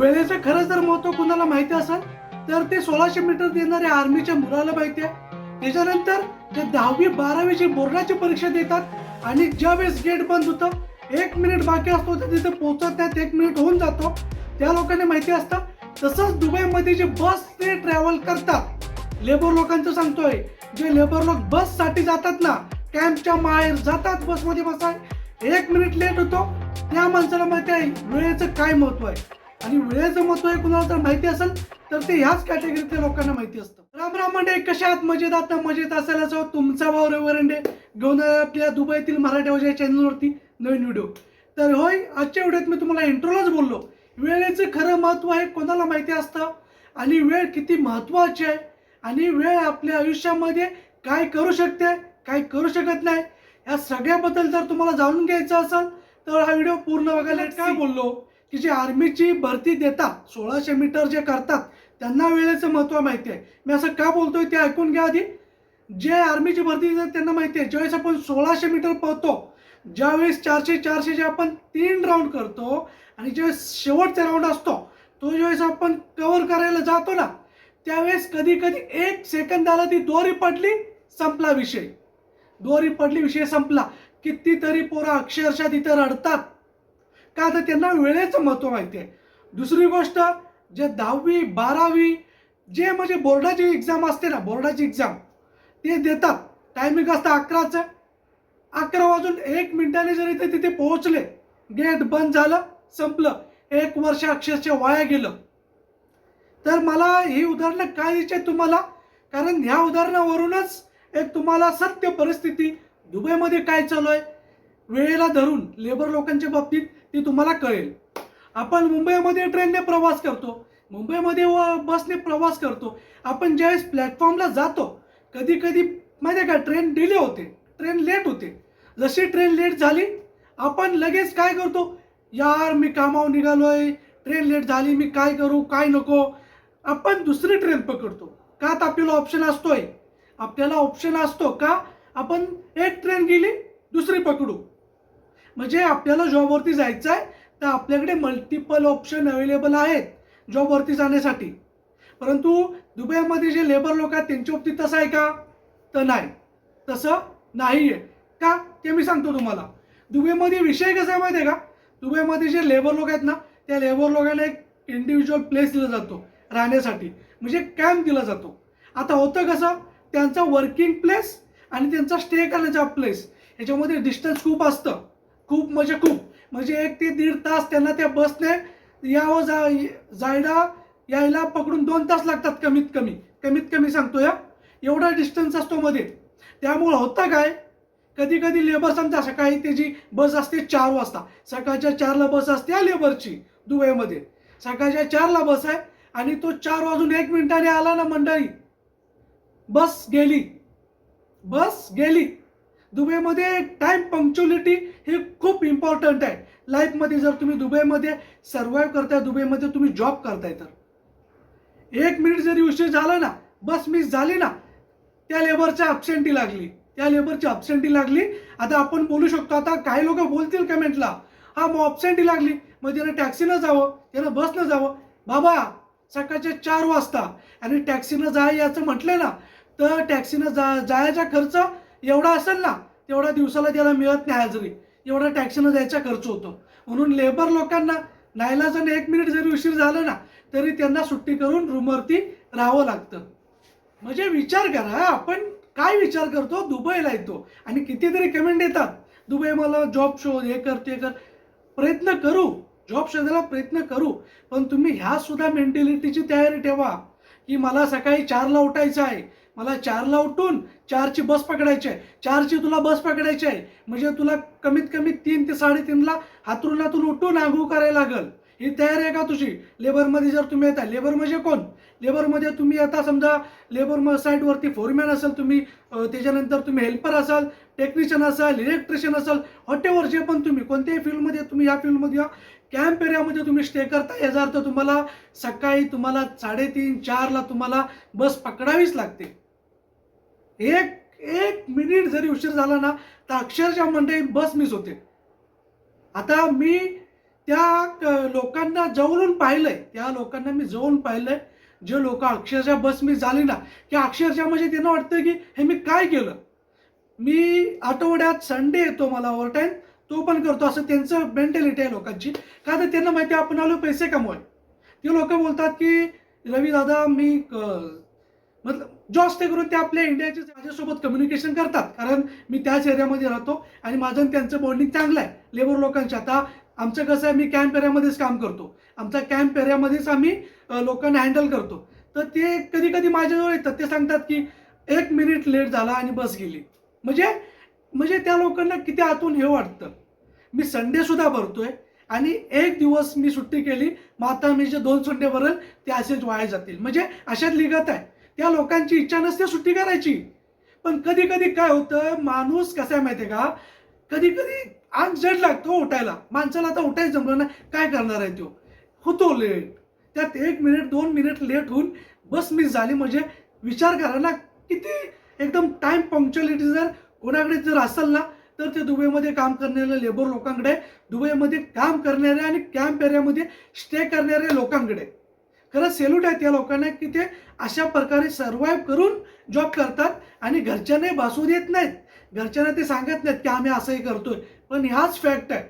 वेळेचं खरंच जर महत्त्व कुणाला माहिती असेल? तर ते सोळाशे मीटर देणाऱ्या आर्मीच्या मुलाला माहिती आहे. त्याच्यानंतर ते दहावी बारावीची बोर्डाची परीक्षा देतात आणि ज्या वेळेस गेट बंद होतं एक मिनिट बाकी असतो तर तिथे पोहोचत त्यात एक मिनिट होऊन जातो. त्या लोकांना माहिती असतं तसंच दुबईमध्ये जे बस ते ट्रॅव्हल करतात लेबर लोकांचं सांगतोय जे लेबर लोक बससाठी जातात ना कॅम्पच्या माहेर जातात बसमध्ये बसाय एक मिनिट लेट होतो त्या माणसाला माहिती आहे वेळेचं काय महत्त्व आहे. आणि वेळेचं महत्त्व आहे कुणाला तर माहिती असेल तर ते ह्याच कॅटेगरीतल्या लोकांना माहिती असतं. राम राम म्हणजे कशा आहात? मजेत आहात? ना मजेत असायला जो तुमचा भाऊ रविवरंडे घेऊन आपल्या दुबईतील मराठी भाषा चॅनलवरती नवीन व्हिडिओ तर होय आजच्या व्हिडिओत मी तुम्हाला इंट्रोलाच बोललो. वेळेचं खरं महत्त्व आहे कोणाला माहिती असतं? आणि वेळ किती महत्वाची आहे? आणि वेळ आपल्या आयुष्यामध्ये काय करू शकते काय करू शकत नाही? या सगळ्याबद्दल जर तुम्हाला जाणून घ्यायचं असेल तर हा व्हिडिओ पूर्ण बघायला काय बोललो? की जे आर्मीची भरती देतात सोळाशे मीटर जे करतात त्यांना वेळेचं महत्त्व माहिती आहे मी असं का बोलतोय ते ऐकून घ्या आधी. जे आर्मीची भरती देतात त्यांना माहिती आहे ज्यावेळेस आपण सोळाशे मीटर पळतो ज्यावेळेस चारशे चारशे जे आपण तीन राऊंड करतो आणि ज्यावेळेस शेवटचा राऊंड असतो तो ज्यावेळेस आपण कवर करायला जातो ना त्यावेळेस कधी कधी एक सेकंदाला ती दोरी पडली संपला विषय. दोरी पडली विषय संपला. कितीतरी पोरं अक्षरशः तिथं रडतात. का तर त्यांना वेळेचं महत्त्व माहिती आहे दुसरी गोष्ट जे दहावी बारावी जे म्हणजे बोर्डाची एक्झाम असते ना बोर्डाची एक्झाम ते देतात. टायमिंग असतं अकराचं. अकरा वाजून एक मिनिटाने जरी ते तिथे पोहोचले गेट बंद झालं संपलं एक वर्ष अक्षरशः वाया गेलं. तर मला ही उदाहरणं काय द्यायची तुम्हाला कारण ह्या उदाहरणावरूनच एक तुम्हाला सत्य परिस्थिती दुबईमध्ये काय चालू आहे वेळेला धरून लेबर लोकांच्या बाबतीत ती तुम्हाला कळेल. आपण मुंबईमध्ये ट्रेनने प्रवास करतो. मुंबईमध्ये व बसने प्रवास करतो. आपण ज्यावेळेस प्लॅटफॉर्मला जातो कधी कधी माहिती आहे का ट्रेन डिले होते ट्रेन लेट होते. जशी ट्रेन लेट झाली आपण लगेच काय करतो यार मी कामावर आहे ट्रेन लेट झाली मी काय करू काय नको? आपण दुसरी ट्रेन पकडतो. का तर आपल्याला ऑप्शन असतोय? आपल्याला ऑप्शन असतो का आपण एक ट्रेन गेली दुसरी पकडू. म्हणजे आपल्याला जॉबवरती जायचं आहे तर आपल्याकडे मल्टिपल ऑप्शन अवेलेबल आहेत जॉबवरती जाण्यासाठी. परंतु दुबईमध्ये जे लेबर लोक आहेत त्यांच्या बाबतीत तसं आहे का? तर नाही. तसं नाही आहे का? ते मी सांगतो तुम्हाला. दुबईमध्ये विषय कसा आहे माहिती आहे का? दुबईमध्ये जे लेबर लोक आहेत ना त्या लेबर लोकांना एक इंडिव्हिज्युअल प्लेस दिला जातो राहण्यासाठी. म्हणजे कॅम्प दिला जातो. आता होतं कसं? त्यांचा वर्किंग प्लेस आणि त्यांचा स्टे करण्याचा प्लेस ह्याच्यामध्ये डिस्टन्स खूप असतं. खूप म्हणजे खूप. म्हणजे एक ते दीड तास त्यांना त्या बसने यावं जा जायला यायला पकडून दोन तास लागतात कमीत कमी. कमीत कमी सांगतो या एवढा डिस्टन्स असतो मध्ये. त्यामुळं होतं काय? कधी कधी लेबर समजा सकाळी त्याची बस असते चार वाजता. सकाळच्या चारला बस असते या लेबरची दुबईमध्ये. सकाळच्या चारला बस आहे आणि तो चार वाजून एक मिनिटाने आला ना मंडळी? बस गेली. बस गेली. दुबईमध्ये टाइम पंक्च्युअलिटी ही खूप इम्पॉर्टंट आहे. लाईफमध्ये जर तुम्ही दुबईमध्ये सर्वाईव्ह करताय दुबईमध्ये तुम्ही जॉब करताय तर. एक मिनिट जरी उशीर झाला ना बस मिस झाली ना त्या लेबरच्या अबसेंटी लागली. त्या लेबरची अबसेंटी लागली. आता आपण बोलू शकतो आता काही लोक बोलतील कमेंटला हा मग अबसेंटी लागली. मग त्यानं टॅक्सीनं जावं त्यानं बसनं जावं. बाबा सकाळचे चार वाजता. आणि टॅक्सीनं जा याचं म्हटलं ना तर टॅक्सीनं जा जायचा खर्च एवढा असेल ना तेवढा दिवसाला त्याला मिळत नाही हजेरी. एवढा टॅक्सीनं जायचा खर्च होतो. म्हणून लेबर लोकांना नाईलाजाने एक मिनिट जरी उशीर झालं ना तरी त्यांना सुट्टी करून रूमवरती राहावं लागतं. म्हणजे विचार करा आपण काय विचार करतो? दुबईला येतो. आणि कितीतरी कमेंट येतात. दुबई मला जॉब शोध हे कर ते कर. प्रयत्न करू. जॉब शोधायला प्रयत्न करू. पण तुम्ही ह्या सुद्धा मेंटॅलिटीची तयारी ठेवा. की मला सकाळी चारला उठायचं आहे. मला चारला उठून चारची बस पकडायची आहे. चारची तुला बस पकडायची आहे. म्हणजे तुला कमीत कमी तीन ते साडेतीनला हातरुणातून उठून आंघोळ करायला लागल. ही तयारी आहे का तुझी? लेबरमध्ये जर तुम्ही येता लेबर म्हणजे कोण? लेबरमध्ये तुम्ही आता समजा लेबर साईडवरती फोरमॅन असाल तुम्ही त्याच्यानंतर तुम्ही हेल्पर असाल टेक्निशियन असाल इलेक्ट्रिशियन असाल हॉटेवर जे पण तुम्ही कोणत्याही फील्डमध्ये तुम्ही या फील्डमध्ये या कॅम्प एरियामध्ये तुम्ही स्टे करता याचा अर्थ तुम्हाला सकाळी तुम्हाला साडेतीन चारला तुम्हाला बस पकडावीच लागते. एक एक मिनिट जरी उशीर झाला ना तर अक्षरशः म्हणजे बस मिस होते. आता मी त्या लोकांना जवळून पाहिलंय त्या लोकांना मी जवळून पाहिलंय. जे लोक अक्षरशः बस मी झाली ना की अक्षरशः म्हणजे त्यांना वाटतं की हे मी काय केलं? मी आठवड्यात संडे येतो मला ओव्हरटाईम तो पण करतो. असं त्यांचं मेंटॅलिटी आहे लोकांची. का तर त्यांना माहिती आहे आपण आलो पैसे कमवाय ते लोक बोलतात की रवी दादा मी क- मतलब जास्त करून ते आपल्या इंडियाचे माझ्यासोबत कम्युनिकेशन करतात. कारण मी त्याच एरियामध्ये राहतो आणि माझं त्यांचं बॉन्डिंग चांगलं आहे. लेबर लोकांच्या आता आमचं कसं आहे मी कॅम्प एरियामध्येच काम करतो. आमचा कॅम्प एरियामध्येच आम्ही लोकांना हँडल करतो. तर ते कधी कधी माझ्याजवळ येतात. ते सांगतात की एक मिनिट लेट झाला आणि बस गेली. म्हणजे म्हणजे त्या लोकांना किती आतून हे वाटतं. मी संडे सुद्धा भरतोय आणि एक दिवस मी सुट्टी केली मग आता मी जे दोन संडे भरेल ते असेच वाया जातील. म्हणजे अशाच लिगत आहे. त्या लोकांची इच्छा नसते सुट्टी करायची. पण कधी कधी काय होतं माणूस कसा आहे माहिती आहे का? कधी कधी आग जड लागतो हो उठायला. माणसाला आता उठायचं जमलं ना काय करणार आहे तो? होतो लेट त्यात एक मिनिट दोन मिनिट लेट होऊन बस मिस झाली. म्हणजे विचार करा ना किती एकदम टाइम पंक्च्युअलिटी जर कोणाकडे जर असेल ना तर ते दुबईमध्ये काम करणाऱ्या लेबर लोकांकडे दुबईमध्ये काम करणाऱ्या आणि कॅम्प एरियामध्ये स्टे करणाऱ्या लोकांकडे. खरं सेल्यूट आहे त्या लोकांना की ते अशा प्रकारे सर्वाईव्ह करून जॉब करतात आणि घरच्यांनाही भासू देत नाहीत. घरच्यांना ते सांगत नाहीत की आम्ही असंही करतोय. पण ह्याच फॅक्ट आहे.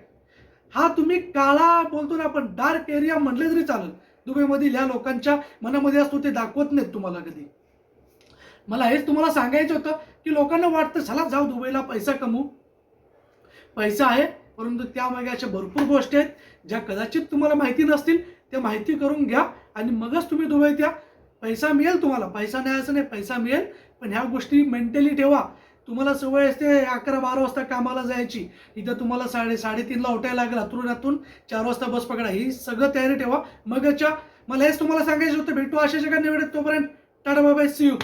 हा तुम्ही काळा बोलतो ना आपण डार्क एरिया म्हटले तरी चालेल. दुबईमधील ह्या लोकांच्या मनामध्ये असतो ते दाखवत नाहीत तुम्हाला कधी. मला हेच तुम्हाला सांगायचं होतं की लोकांना वाटतं चला जाऊ दुबईला पैसा कमवू. पैसा आहे परंतु त्यामागे अशा भरपूर गोष्टी आहेत ज्या कदाचित तुम्हाला माहिती नसतील त्या माहिती करून घ्या. आणि मगच तुम्ही दुबई त्या पैसा मिळेल तुम्हाला. पैसा नाही असं नाही पैसा मिळेल. पण ह्या गोष्टी मेंटली ठेवा. तुम्हाला सवय असते अकरा बारा वाजता कामाला जायची. इथं तुम्हाला साडे साडेतीनला उठायला लागला. तुरुण्यातून चार वाजता बस पकडा. ही सगळं तयारी ठेवा. मगच्या मला हेच तुम्हाला सांगायचं होतं. भेटू अशा जगा निवडेत तोपर्यंत. Tata bye C you